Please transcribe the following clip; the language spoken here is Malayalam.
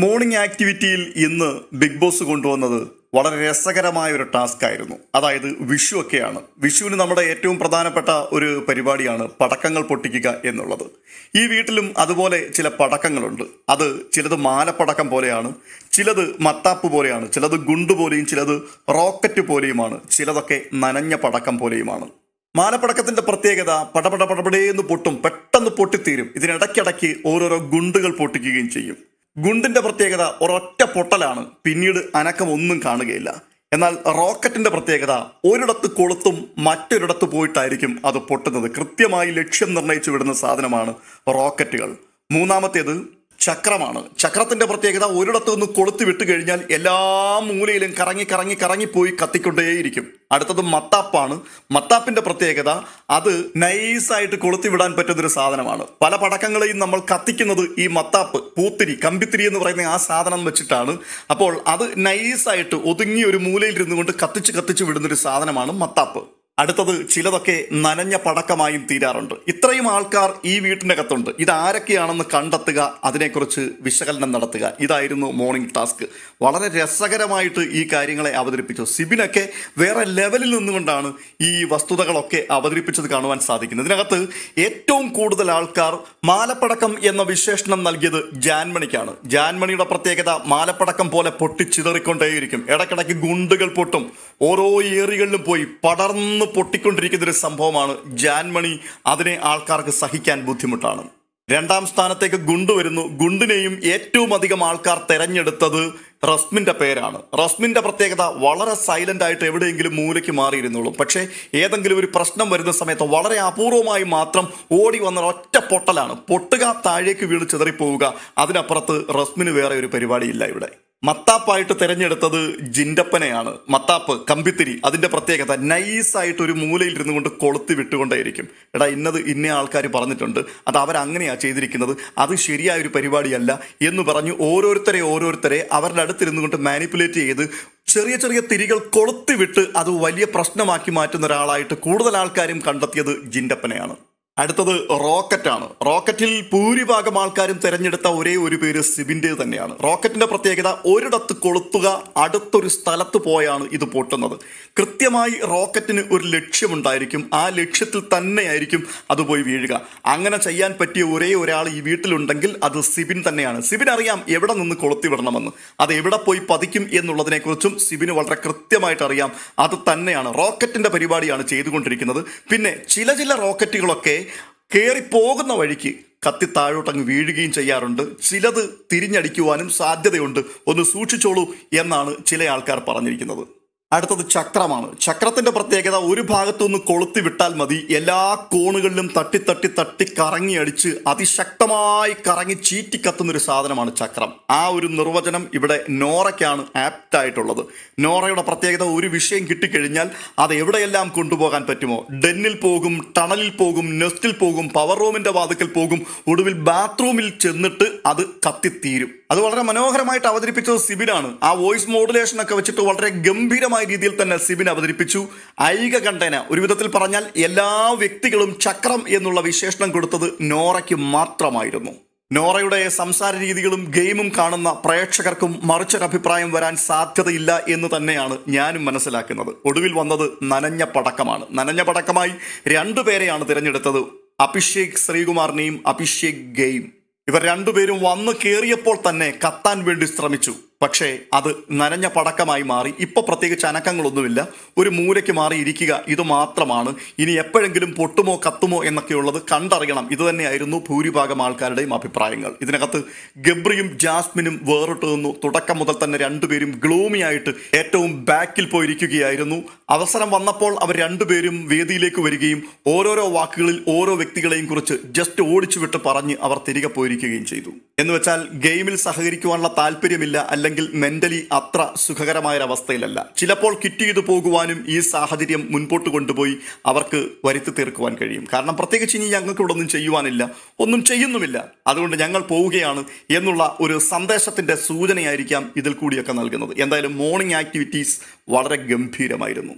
മോർണിംഗ് ആക്ടിവിറ്റിയിൽ ഇന്ന് ബിഗ് ബോസ് കൊണ്ടുവന്നത് വളരെ രസകരമായ ഒരു ടാസ്ക് ആയിരുന്നു. അതായത് വിഷു ഒക്കെയാണ്. വിഷുവിന് നമ്മുടെ ഏറ്റവും പ്രധാനപ്പെട്ട ഒരു പരിപാടിയാണ് പടക്കങ്ങൾ പൊട്ടിക്കുക എന്നുള്ളത്. ഈ വീട്ടിലും അതുപോലെ ചില പടക്കങ്ങളുണ്ട്. അത് ചിലത് മാലപ്പടക്കം പോലെയാണ് ചിലത് മത്താപ്പ് പോലെയാണ് ചിലത് ഗുണ്ട് പോലെയും ചിലത് റോക്കറ്റ് പോലെയുമാണ് ചിലതൊക്കെ നനഞ്ഞ പടക്കം പോലെയുമാണ്. മാലപ്പടക്കത്തിന്റെ പ്രത്യേകത പടപട പടപടേന്ന് പൊട്ടും പെട്ടെന്ന് പൊട്ടിത്തീരും. ഇതിനിടയ്ക്കിടയ്ക്ക് ഓരോരോ ഗുണ്ടുകൾ പൊട്ടിക്കുകയും ചെയ്യും. ഗുണ്ടിന്റെ പ്രത്യേകത ഒരൊറ്റ പൊട്ടലാണ്. പിന്നീട് അനക്കം ഒന്നും കാണുകയില്ല. എന്നാൽ റോക്കറ്റിന്റെ പ്രത്യേകത ഒരിടത്ത് കൊളുത്തും മറ്റൊരിടത്ത് പോയിട്ടായിരിക്കും അത് പൊട്ടുന്നത്. കൃത്യമായി ലക്ഷ്യം നിർണയിച്ചു വിടുന്ന സാധനമാണ് റോക്കറ്റുകൾ. മൂന്നാമത്തേത് ചക്രമാണ്. ചക്രത്തിന്റെ പ്രത്യേകത ഒരിടത്തു നിന്ന് കൊളുത്തി വിട്ട് കഴിഞ്ഞാൽ എല്ലാ മൂലയിലും കറങ്ങി കറങ്ങി കറങ്ങിപ്പോയി കത്തിക്കൊണ്ടേയിരിക്കും. അടുത്തത് മത്താപ്പാണ്. മത്താപ്പിന്റെ പ്രത്യേകത അത് നൈസായിട്ട് കൊളുത്തി വിടാൻ പറ്റുന്ന ഒരു സാധനമാണ്. പല പടക്കങ്ങളെയും നമ്മൾ കത്തിക്കുന്നത് ഈ മത്താപ്പ് പൂത്തിരി കമ്പിത്തിരി എന്ന് പറയുന്ന ആ സാധനം വെച്ചിട്ടാണ്. അപ്പോൾ അത് നൈസായിട്ട് ഒതുങ്ങി ഒരു മൂലയിൽ ഇരുന്നു കൊണ്ട് കത്തിച്ച് കത്തിച്ച് വിടുന്നൊരു സാധനമാണ് മത്താപ്പ്. അടുത്തത് ചിലതൊക്കെ നനഞ്ഞ പടക്കമായും തീരാറുണ്ട്. ഇത്രയും ആൾക്കാർ ഈ വീട്ടിനകത്തുണ്ട്. ഇത് ആരൊക്കെയാണെന്ന് കണ്ടെത്തുക അതിനെക്കുറിച്ച് വിശകലനം നടത്തുക. ഇതായിരുന്നു മോർണിംഗ് ടാസ്ക് വളരെ രസകരമായിട്ട് ഈ കാര്യങ്ങളെ അവതരിപ്പിച്ചു. സിബിനൊക്കെ വേറെ ലെവലിൽ നിന്നുകൊണ്ടാണ് ഈ വസ്തുതകളൊക്കെ അവതരിപ്പിച്ചത് കാണുവാൻ സാധിക്കുന്നത്. ഇതിനകത്ത് ഏറ്റവും കൂടുതൽ ആൾക്കാർ മാലപ്പടക്കം എന്ന വിശേഷണം നൽകിയത് ജാൻമണിക്കാണ്. ജാൻമണിയുടെ പ്രത്യേകത മാലപ്പടക്കം പോലെ പൊട്ടിച്ചിതറിക്കൊണ്ടേയിരിക്കും ഇടയ്ക്കിടയ്ക്ക് ഗുണ്ടുകൾ പൊട്ടും. ഓരോ ഏറികളിലും പോയി പടർന്ന് പൊട്ടിക്കൊണ്ടിരിക്കുന്ന ഒരു സംഭവമാണ്. ജാൻമണി അതിനെ ആൾക്കാർക്ക് സഹിക്കാൻ ബുദ്ധിമുട്ടാണ്. രണ്ടാം സ്ഥാനത്തേക്ക് ഗുണ്ട് വരുന്നു. ഗുണ്ടിനെയും ഏറ്റവും അധികം ആൾക്കാർ തെരഞ്ഞെടുത്തത് റസ്മിന്റെ പേരാണ്. റസ്മിന്റെ പ്രത്യേകത വളരെ സൈലന്റ് ആയിട്ട് എവിടെയെങ്കിലും മൂലയ്ക്ക് മാറിയിരുന്നുള്ളൂ. പക്ഷേ ഏതെങ്കിലും ഒരു പ്രശ്നം വരുന്ന സമയത്ത് വളരെ അപൂർവമായി മാത്രം ഓടി വന്ന ഒറ്റ പൊട്ടലാണ്. പൊട്ടുക താഴേക്ക് വീണ് ചിതറിപ്പോവുക. അതിനപ്പുറത്ത് റസ്മിന് വേറെ ഒരു പരിപാടിയില്ല ഇവിടെ. മത്താപ്പായിട്ട് തിരഞ്ഞെടുത്തത് ജിൻഡപ്പനെയാണ്. മത്താപ്പ് കമ്പിത്തിരി അതിന്റെ പ്രത്യേകത നൈസായിട്ട് ഒരു മൂലയിൽ ഇരുന്നു കൊണ്ട് കൊളുത്തി വിട്ടുകൊണ്ടേയിരിക്കും. എടാ ഇന്നത് ഇന്ന ആൾക്കാർ പറഞ്ഞിട്ടുണ്ട്. അത് അവരങ്ങനെയാ ചെയ്തിരിക്കുന്നത്. അത് ശരിയായ ഒരു പരിപാടിയല്ല എന്ന് പറഞ്ഞ് ഓരോരുത്തരെ ഓരോരുത്തരെ അവരുടെ അടുത്തിരുന്നു കൊണ്ട് മാനിപ്പുലേറ്റ് ചെയ്ത് ചെറിയ ചെറിയ തിരികൾ കൊളുത്തി വിട്ട് അത് വലിയ പ്രശ്നമാക്കി മാറ്റുന്ന ഒരാളായിട്ട് കൂടുതൽ ആൾക്കാരും കണ്ടെത്തിയത് ജിൻഡപ്പനെയാണ്. അടുത്തത് റോക്കറ്റാണ്. റോക്കറ്റിൽ ഭൂരിഭാഗം ആൾക്കാരും തിരഞ്ഞെടുത്ത ഒരേ ഒരു പേര് സിബിന്റെ തന്നെയാണ്. റോക്കറ്റിന്റെ പ്രത്യേകത ഒരിടത്ത് കൊളുത്തുക അടുത്തൊരു സ്ഥലത്ത് പോയാണ് ഇത് പൊട്ടുന്നത്. കൃത്യമായി റോക്കറ്റിന് ഒരു ലക്ഷ്യമുണ്ടായിരിക്കും. ആ ലക്ഷ്യത്തിൽ തന്നെയായിരിക്കും അത് പോയി വീഴുക. അങ്ങനെ ചെയ്യാൻ പറ്റിയ ഒരേ ഒരാൾ ഈ വീട്ടിലുണ്ടെങ്കിൽ അത് സിബിൻ തന്നെയാണ്. സിബിൻ അറിയാം എവിടെ നിന്ന് കൊളുത്തി വിടണമെന്ന്. അത് എവിടെ പോയി പതിക്കും എന്നുള്ളതിനെക്കുറിച്ചും സിബിന് വളരെ കൃത്യമായിട്ട് അറിയാം. അത് തന്നെയാണ്. റോക്കറ്റിന്റെ പരിപാടിയാണ് ചെയ്തുകൊണ്ടിരിക്കുന്നത്. പിന്നെ ചില ചില റോക്കറ്റുകളൊക്കെ കയറി പോകുന്ന വഴിക്ക് കത്തി താഴോട്ടങ്ങ് വീഴുകയും ചെയ്യാറുണ്ട്. ചിലത് തിരിഞ്ഞടിക്കുവാനും സാധ്യതയുണ്ട്. ഒന്ന് സൂക്ഷിച്ചോളൂ എന്നാണ് ചില ആൾക്കാർ പറഞ്ഞിരിക്കുന്നത്. അടുത്തത് ചക്രമാണ്. ചക്രത്തിന്റെ പ്രത്യേകത ഒരു ഭാഗത്തുനിന്ന് കൊളുത്തി വിട്ടാൽ മതി. എല്ലാ കോണുകളിലും തട്ടി തട്ടി തട്ടി കറങ്ങി അടിച്ച് അതിശക്തമായി കറങ്ങി ചീറ്റി കത്തുന്ന ഒരു സാധനമാണ് ചക്രം. ആ ഒരു നിർവചനം ഇവിടെ നോറയ്ക്കാണ് ആപ്റ്റ് ആയിട്ടുള്ളത്. നോറയുടെ പ്രത്യേകത ഒരു വിഷയം കിട്ടിക്കഴിഞ്ഞാൽ അത് എവിടെയെല്ലാം കൊണ്ടുപോകാൻ പറ്റുമോ? ഡെന്നിൽ പോകും ടണലിൽ പോകും നെസ്റ്റിൽ പോകും പവർ റൂമിന്റെ വാതിക്കൽ പോകും ഒടുവിൽ ബാത്റൂമിൽ ചെന്നിട്ട് അത് കത്തിത്തീരും. അത് വളരെ മനോഹരമായിട്ട് അവതരിപ്പിച്ചത് സിബിനാണ് ആ വോയിസ് മോഡുലേഷൻ ഒക്കെ വെച്ചിട്ട് വളരെ ഗംഭീരമായ രീതിയിൽ തന്നെ സിബിൻ അവതരിപ്പിച്ചു. ഐകകണ്ഠന ഒരു വിധത്തിൽ പറഞ്ഞാൽ എല്ലാ വ്യക്തികളും ചക്രം എന്നുള്ള വിശേഷണം കൊടുത്തത് നോറയ്ക്ക് മാത്രമായിരുന്നു. നോറയുടെ സംസാര രീതികളും ഗെയിമും കാണുന്ന പ്രേക്ഷകർക്കും മറിച്ചൊരഭിപ്രായം വരാൻ സാധ്യതയില്ല എന്ന് തന്നെയാണ് ഞാനും മനസ്സിലാക്കുന്നത്. ഒടുവിൽ വന്നത് നനഞ്ഞ പടക്കമാണ്. നനഞ്ഞ പടക്കമായി രണ്ടുപേരെയാണ് തിരഞ്ഞെടുത്തത്. അഭിഷേക് ശ്രീകുമാറിനെയും അഭിഷേക് ഗെയിം. ഇവർ രണ്ടുപേരും വന്നു കയറിയപ്പോൾ തന്നെ കത്താൻ വേണ്ടി ശ്രമിച്ചു. പക്ഷേ അത് നനഞ്ഞ പടക്കമായി മാറി. ഇപ്പോൾ പ്രത്യേകിച്ച് അനക്കങ്ങളൊന്നുമില്ല. ഒരു മൂലയ്ക്ക് മാറി ഇരിക്കുക ഇത് മാത്രമാണ്. ഇനി എപ്പോഴെങ്കിലും പൊട്ടുമോ കത്തുമോ എന്നൊക്കെയുള്ളത് കണ്ടറിയണം. ഇത് തന്നെയായിരുന്നു ഭൂരിഭാഗം ആൾക്കാരുടെയും അഭിപ്രായങ്ങൾ. ഇതിനകത്ത് ഗബ്രിയും ജാസ്മിനും വേറിട്ട് നിന്നു. തുടക്കം മുതൽ തന്നെ രണ്ടുപേരും ഗ്ലൂമി ആയിട്ട് ഏറ്റവും ബാക്കിൽ പോയിരിക്കുകയായിരുന്നു. അവസരം വന്നപ്പോൾ അവർ രണ്ടുപേരും വേദിയിലേക്ക് വരികയും ഓരോരോ വാക്കുകളിൽ ഓരോ വ്യക്തികളെയും കുറിച്ച് ജസ്റ്റ് ഓടിച്ചു വിട്ട് പറഞ്ഞ് അവർ തിരികെ പോയിരിക്കുകയും ചെയ്തു. എന്നുവെച്ചാൽ ഗെയിമിൽ സഹകരിക്കുവാനുള്ള താല്പര്യമില്ല അല്ലെങ്കിൽ മെന്റലി അത്ര സുഖകരമായ ഒരു അവസ്ഥയിലല്ല ചിലപ്പോൾ കിറ്റ് ചെയ്തു പോകുവാനും ഈ സാഹചര്യം മുൻപോട്ട് കൊണ്ടുപോയി അവർക്ക് വരുത്തി തീർക്കുവാൻ കഴിയും. കാരണം പ്രത്യേകിച്ച് ഇനി ഞങ്ങൾക്ക് ഇവിടെ ഒന്നും ചെയ്യുവാനില്ല. ഒന്നും ചെയ്യുന്നുമില്ല. അതുകൊണ്ട് ഞങ്ങൾ പോവുകയാണ് എന്നുള്ള ഒരു സന്ദേശത്തിന്റെ സൂചനയായിരിക്കാം ഇതിൽ കൂടിയൊക്കെ നൽകുന്നത്. എന്തായാലും മോർണിംഗ് ആക്ടിവിറ്റീസ് വളരെ ഗംഭീരമായിരുന്നു.